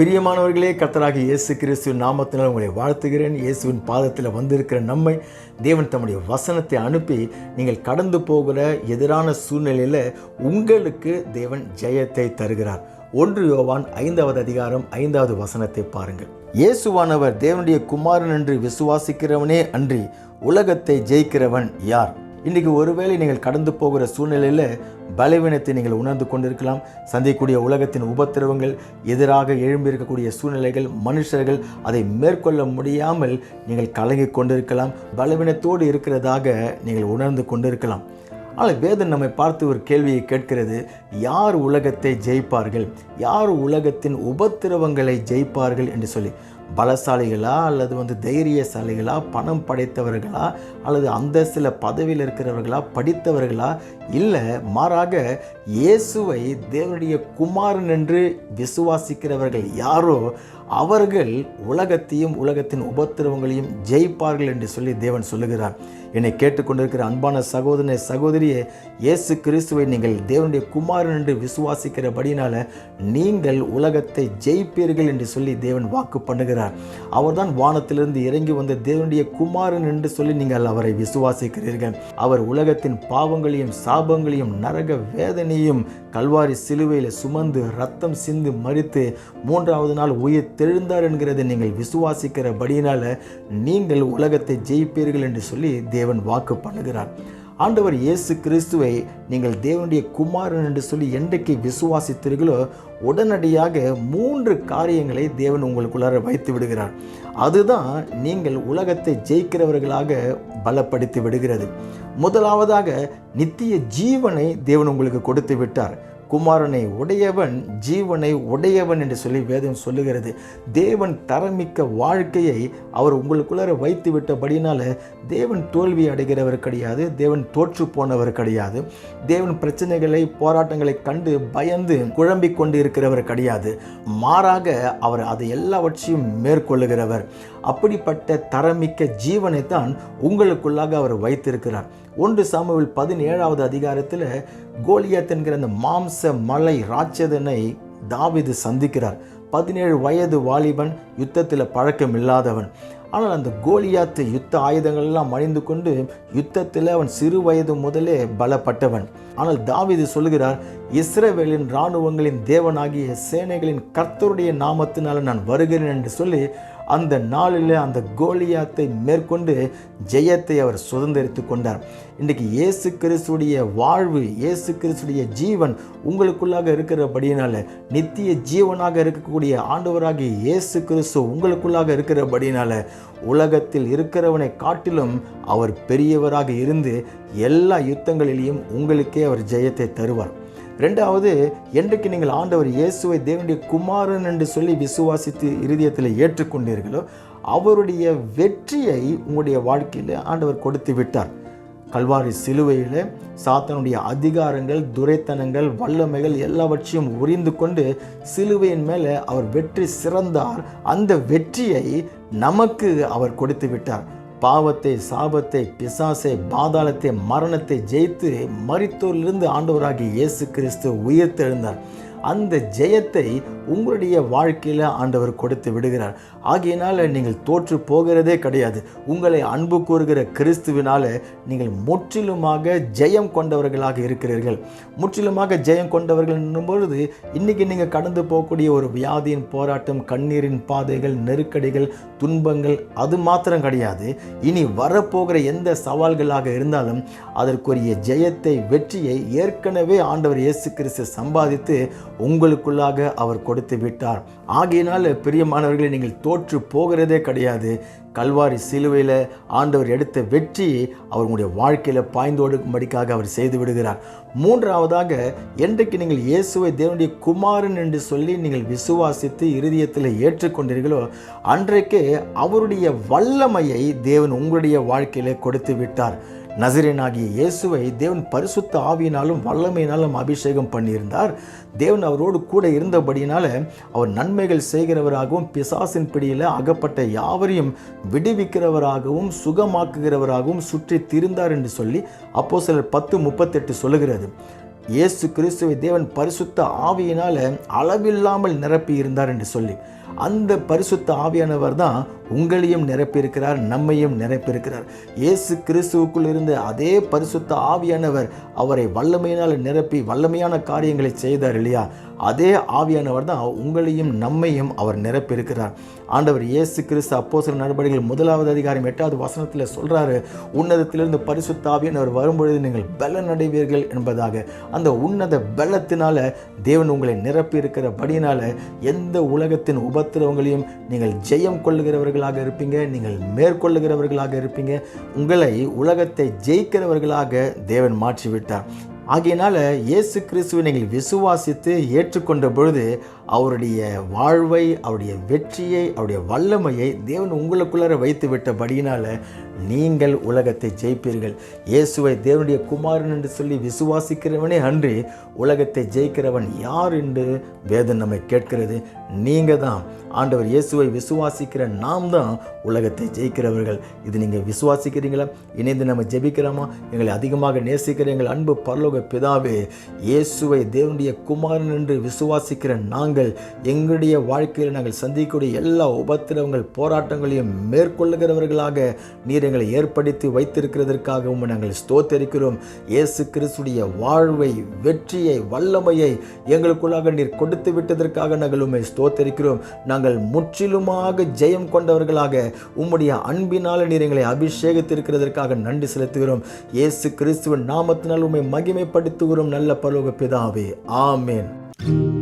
பிரியமானவர்களே கர்த்தராக இயேசு கிறிஸ்துவின் நாமத்தினால் உங்களை வாழ்த்துகிறேன். இயேசுவின் பாதத்தில் வந்திருக்கிற நம்மை தேவன் தம்முடைய வசனத்தை அனுப்பி நீங்கள் கடந்து போகிற எதிரான சூழ்நிலையில் உங்களுக்கு தேவன் ஜெயத்தை தருகிறார். ஒன்று யோவான் ஐந்தாவது அதிகாரம் ஐந்தாவது வசனத்தை பாருங்கள். இயேசுவானவர் தேவனுடைய குமாரன் என்று விசுவாசிக்கிறவனே அன்றி உலகத்தை ஜெயிக்கிறவன் யார்? இன்றைக்கி ஒருவேளை நீங்கள் கடந்து போகிற சூழ்நிலையில் பலவீனத்தை நீங்கள் உணர்ந்து கொண்டிருக்கலாம். சந்திக்கக்கூடிய உலகத்தின் உபத்திரவங்கள் எதிராக எழும்பியிருக்கக்கூடிய சூழ்நிலைகள் மனுஷர்கள் அதை மேற்கொள்ள முடியாமல் நீங்கள் கலங்கி கொண்டிருக்கலாம். பலவீனத்தோடு இருக்கிறதாக நீங்கள் உணர்ந்து கொண்டிருக்கலாம். ஆனால் வேதன் நம்மை பார்த்து ஒரு கேள்வியை கேட்கிறது. யார் உலகத்தை ஜெயிப்பார்கள்? யார் உலகத்தின் உபத்திரவங்களை ஜெயிப்பார்கள் என்று சொல்லி. பலசாலிகளா அல்லது வந்து தைரியசாலிகளா பணம் படைத்தவர்களா அல்லது அந்த சில பதவியில் இருக்கிறவர்களா படித்தவர்களா? இல்லை மாறாக இயேசுவை தேவனுடைய குமாரன் என்று விசுவாசிக்கிறவர்கள் யாரோ அவர்கள் உலகத்தையும் உலகத்தின் உபத்திரவங்களையும் ஜெயிப்பார்கள் என்று சொல்லி தேவன் சொல்லுகிறார். என்னை கேட்டுக்கொண்டிருக்கிற அன்பான சகோதரனை சகோதரியே இயேசு கிறிஸ்துவை நீங்கள் தேவனுடைய குமாரன் என்று விசுவாசிக்கிறபடினால நீங்கள் உலகத்தை ஜெயிப்பீர்கள் என்று சொல்லி தேவன் வாக்கு பண்ணுகிறார். அவர்தான் வானத்திலிருந்து இறங்கி வந்த தேவனுடைய குமாரன் என்று சொல்லி நீங்கள் அவரை விசுவாசிக்கிறீர்கள். அவர் உலகத்தின் பாவங்களையும் சாபங்களையும் நரக வேதனையும் கல்வாரி சிலுவையில் சுமந்து ரத்தம் சிந்து மறித்து மூன்றாவது நாள் உயிர் தெழுந்தார் என்கிறதை நீங்கள் விசுவாசிக்கிறபடியினால நீங்கள் உலகத்தை ஜெயிப்பீர்கள் என்று சொல்லி தேவன் வாக்கு பண்ணுகிறார். ஆண்டவர் இயேசு கிறிஸ்துவை நீங்கள் தேவனுடைய குமாரன் என்று சொல்லி என்றைக்கு விசுவாசித்தீர்களோ உடனடியாக மூன்று காரியங்களை தேவன் உங்களுக்குள்ளார வைத்து விடுகிறார். அதுதான் நீங்கள் உலகத்தை ஜெயிக்கிறவர்களாக பலப்படுத்தி விடுகிறது. முதலாவதாக நித்திய ஜீவனை தேவன் உங்களுக்கு கொடுத்து விட்டார். குமாரனை உடையவன் ஜீவனை உடையவன் என்று சொல்லி வேதம் சொல்லுகிறது. தேவன் தரமிக்க வாழ்க்கையை அவர் உங்களுக்குள்ளார வைத்து விட்டபடினால தேவன் தோல்வி அடைகிறவர் கிடையாது தேவன் தோற்று போனவர் கிடையாது தேவன் பிரச்சனைகளை போராட்டங்களை கண்டு பயந்து குழம்பிக் கொண்டு இருக்கிறவர் கிடையாது. மாறாக அவர் அதை எல்லாவற்றையும் மேற்கொள்ளுகிறவர். அப்படிப்பட்ட தரமிக்க ஜீவனை தான் உங்களுக்குள்ளாக அவர் வைத்திருக்கிறார். ஒன்று சாமுவில் பதினேழாவது அதிகாரத்தில் கோலியாத் என்கிற அந்த மாம்ச மலை ராட்சதனை தாவிது சந்திக்கிறார். பதினேழு வயது வாலிபன் யுத்தத்தில் பழக்கம் இல்லாதவன் ஆனால் அந்த கோலியாத்து யுத்த ஆயுதங்கள் எல்லாம் அணிந்து கொண்டு யுத்தத்தில் அவன் சிறு வயது முதலே பலப்பட்டவன். ஆனால் தாவிது சொல்கிறார் இஸ்ரேவேலின் இராணுவங்களின் தேவனாகிய சேனைகளின் கர்த்தருடைய நாமத்தினால் நான் வருகிறேன் என்று சொல்லி அந்த நாளில் அந்த கோலியாத்தை மேற்கொண்டு ஜெயத்தை அவர் சுதந்திரித்து கொண்டார். இன்றைக்கு இயேசு கிறிஸ்துடைய வாழ்வு இயேசு கிறிஸ்துடைய ஜீவன் உங்களுக்குள்ளாக இருக்கிறபடியினால நித்திய ஜீவனாக இருக்கக்கூடிய ஆண்டவராகிய இயேசு கிறிஸ்து உங்களுக்குள்ளாக இருக்கிறபடியினால உலகத்தில் இருக்கிறவனை காட்டிலும் அவர் பெரியவராக இருந்து எல்லா யுத்தங்களிலேயும் உங்களுக்கே அவர் ஜெயத்தை தருவார். ரெண்டாவது என்றைக்கு நீங்கள் ஆண்டவர் இயேசுவை தேவனுடைய குமாரன் என்று சொல்லி விசுவாசித்து இருதயத்தில் ஏற்றுக்கொண்டீர்களோ அவருடைய வெற்றியை உங்களுடைய வாழ்க்கையில் ஆண்டவர் கொடுத்து விட்டார். கல்வாரி சிலுவையில் சாத்தனுடைய அதிகாரங்கள் துரைத்தனங்கள் வல்லமைகள் எல்லாவற்றையும் உறிந்து கொண்டு சிலுவையின் மேலே அவர் வெற்றி சிறந்தார். அந்த வெற்றியை நமக்கு அவர் கொடுத்து விட்டார். பாவத்தை சாபத்தை பிசாசை பாதாளத்தை மரணத்தை ஜெயித்து மரித்தோரிலிருந்து ஆண்டவராகிய இயேசு கிறிஸ்து உயிர்த்தெழுந்தார். அந்த ஜெயத்தை உங்களுடைய வாழ்க்கையில் ஆண்டவர் கொடுத்து விடுகிறார். ஆகையினால் நீங்கள் தோற்று போகிறதே கிடையாது. உங்களை அன்பு கூறுகிற கிறிஸ்துவினால நீங்கள் முற்றிலுமாக ஜெயம் கொண்டவர்களாக இருக்கிறீர்கள். முற்றிலுமாக ஜெயம் கொண்டவர்கள் பொழுது இன்றைக்கி நீங்கள் கடந்து போகக்கூடிய ஒரு வியாதியின் போராட்டம் கண்ணீரின் பாதைகள் நெருக்கடிகள் துன்பங்கள் அது மாத்திரம் கிடையாது. இனி வரப்போகிற எந்த சவால்களாக இருந்தாலும் அதற்குரிய ஜெயத்தை வெற்றியை ஏற்கனவே ஆண்டவர் இயேசு கிறிஸ்து சம்பாதித்து உங்களுக்குள்ளாக அவர் கொடுத்து விட்டார். ஆகையினால் பிரியமானவர்களை நீங்கள் தோற்று போகிறதே கிடையாது. கல்வாரி சிலுவையில் ஆண்டவர் எடுத்த வெற்றியை அவர்களுடைய வாழ்க்கையில் பாய்ந்தோடுக்கும்படிக்காக அவர் செய்து விடுகிறார். மூன்றாவதாக என்றைக்கு நீங்கள் இயேசுவை தேவனுடைய குமாரன் என்று சொல்லி நீங்கள் விசுவாசித்து இருதயத்தில் ஏற்றுக்கொண்டீர்களோ அன்றைக்கு அவருடைய வல்லமையை தேவன் உங்களுடைய வாழ்க்கையில் கொடுத்து விட்டார். நசிரனாகிய இயேசுவை தேவன் பரிசுத்த ஆவியினாலும் வல்லமையினாலும் அபிஷேகம் பண்ணியிருந்தார். தேவன் அவரோடு கூட இருந்தபடியினால அவர் நன்மைகள் செய்கிறவராகவும் பிசாசின் பிடியில் அகப்பட்ட யாவரையும் விடுவிக்கிறவராகவும் சுகமாக்குகிறவராகவும் சுற்றி திரிந்தார் என்று சொல்லி அப்போ சிலர் பத்து முப்பத்தெட்டு சொல்லுகிறது. இயேசு கிறிஸ்துவை தேவன் பரிசுத்த ஆவியினால அளவில்லாமல் நிரப்பி இருந்தார் என்று சொல்லி அந்த பரிசுத்த ஆவியானவர் தான் உங்களையும் நிரப்பியிருக்கிறார் நம்மையும் நிரப்பியிருக்கிறார். இயேசு கிறிஸ்துவுக்குள் இருந்த அதே பரிசுத்த ஆவியானவர் அவரை வல்லமையினால் நிரப்பி வல்லமையான காரியங்களை செய்தார் இல்லையா? அதே ஆவியானவர் தான் உங்களையும் நம்மையும் அவர் நிரப்பியிருக்கிறார். ஆண்டவர் இயேசு கிறிஸ்து அப்போ சில நடவடிக்கைகள் முதலாவது அதிகாரம் எட்டாவது வசனத்தில் சொல்கிறாரு உன்னதத்திலிருந்து பரிசுத்த ஆவியானவர் வரும்பொழுது நீங்கள் பலன் அடைவீர்கள் என்பதாக. அந்த உன்னத பலத்தினால தேவன் உங்களை நிரப்பி படியினால் எந்த உலகத்தின் உப உபத்திரவங்களையும் நீங்கள் ஜெயம் கொள்ளுகிறவர்களாக இருப்பீங்க நீங்கள் மேற்கொள்ளுகிறவர்களாக இருப்பீங்க. உங்களை உலகத்தை ஜெயிக்கிறவர்களாக தேவன் மாற்றிவிட்டார். ஆகையினால் இயேசு கிறிஸ்துவை நீங்கள் விசுவாசித்து ஏற்றுக்கொண்ட பொழுது அவருடைய வாழ்வை அவருடைய வெற்றியை அவருடைய வல்லமையை தேவன் உங்களுக்குள்ளார வைத்து விட்டபடியினால் நீங்கள் உலகத்தை ஜெயிப்பீர்கள். இயேசுவை தேவனுடைய குமாரன் என்று சொல்லி விசுவாசிக்கிறவனே அன்றி உலகத்தை ஜெயிக்கிறவன் யார் என்று வேதம் நம்மை கேட்கிறது. நீங்கள் தான் ஆண்டவர் இயேசுவை விசுவாசிக்கிற நாம் தான் உலகத்தை ஜெயிக்கிறவர்கள். இது நீங்கள் விசுவாசிக்கிறீங்களா? இணைந்து நம்ம ஜெபிக்கிறோமா எங்களை அதிகமாக நேசிக்கிற எங்கள் அன்பு பரலோக பிதாவே இயேசுவை தேவனுடைய குமாரன் என்று விசுவாசிக்கிற நாங்கள் எங்களுடைய வாழ்க்கையில் நாங்கள் சந்திக்கக்கூடிய எல்லா உபத்திரவங்கள் போராட்டங்களையும் மேற்கொள்ளுகிறவர்களாக நீர் எங்களை ஏற்படுத்தி வைத்திருக்கிறதற்காக உம்மை நாங்கள் ஸ்தோத்தரிக்கிறோம். இயேசு கிறிஸ்துடைய வாழ்வை வெற்றியை வல்லமையை எங்களுக்குள்ளாக நீர் கொடுத்து விட்டதற்காக நாங்கள் உம்மை ஸ்தோத்தரிக்கிறோம். நாங்கள் முற்றிலுமாக ஜெயம் கொண்டவர்களாக உம்முடைய அன்பினால் நீர் எங்களை அபிஷேகித்திருக்கிறதற்காக நன்றி செலுத்துகிறோம். இயேசு கிறிஸ்துவின் நாமத்தினால் உண்மை மகிமை மகிமைப்படுத்துகிறோம் நல்ல பரலோக பிதாவே. ஆமேன்.